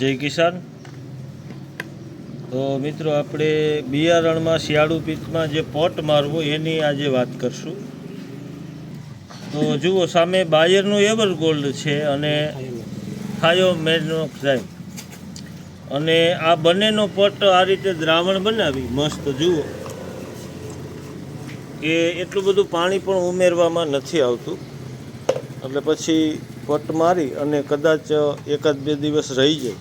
જય કિસાન. તો મિત્રો, આપણે બિયારણમાં શિયાળુ પિત્તમાં જે પોટ મારવો, એની આજે વાત કરશું. તો જુઓ, સામે બાયરનું એવર ગોલ્ડ છે અને થાયો મેનોક્સાઇડ અને આ બંનેનો પોટ આ રીતે દ્રાવણ બનાવી, મસ્ત જુઓ. કે એટલું બધું પાણી પણ ઉમેરવામાં નથી આવતું. એટલે પછી પટ મારી અને કદાચ એકાદ બે દિવસ રહી જાય.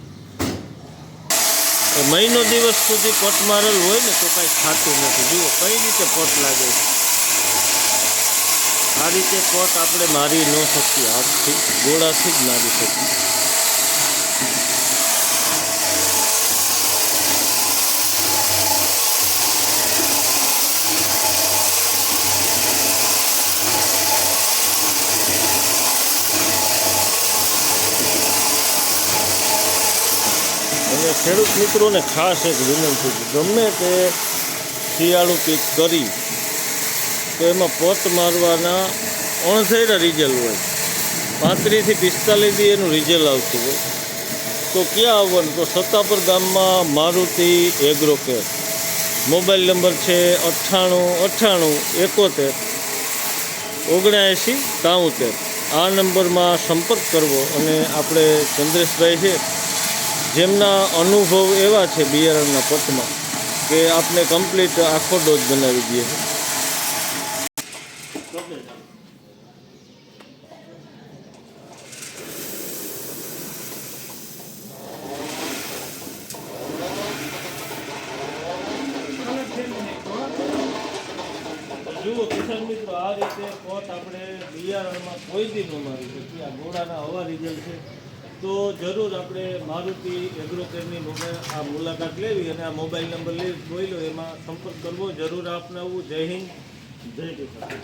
તો મહિનો દિવસ સુધી પટ મારેલ હોય ને તો કાંઈ ખાતું નથી. જુઓ, કઈ રીતે પટ લાગે છે? આ રીતે પટ આપણે મારી ન શકીએ. હાથથી, ગોળાથી જ મારી શકીએ. અને ખેડૂત મિત્રોને ખાસ એક વિનંતી ગમે તે શિયાળુ પીક કરી, તો એમાં પોત મારવાના અણધેરા રિઝલ્ટ હોય. પાંત્રીસથી પિસ્તાલીસથી એનું રિઝલ્ટ આવતું હોય. તો ક્યાં આવવાનું? તો સત્તાપર ગામમાં મારુતિ એગ્રોકેર. મોબાઈલ નંબર છે અઠ્ઠાણું અઠ્ઠાણું, એકોતેર ઓગણએંસી ત્રાઉતેર આ નંબરમાં સંપર્ક કરવો અને આપણે ચંદ્રેશભાઈ છે જેમના અનુભવ એવા છે બિયારણના પટમાં કે આપને કમ્પ્લીટ આખો ડોઝ બનાવી દઈએ. જુઓ કિસાન આ રીતે પોત આપણે બિયારણમાં કોઈ દી ન મારી શકીએ. આ ગોળાના હવા રિઝલ્ટ છે. તો જરૂર આપણે મારુતિ એગ્રોકેરની આ મુલાકાત લેવી અને આ મોબાઈલ નંબર લઈ જોઈ લો, એમાં સંપર્ક કરવો જરૂર આપનાવવું જય હિન્દ. જય કિસાન.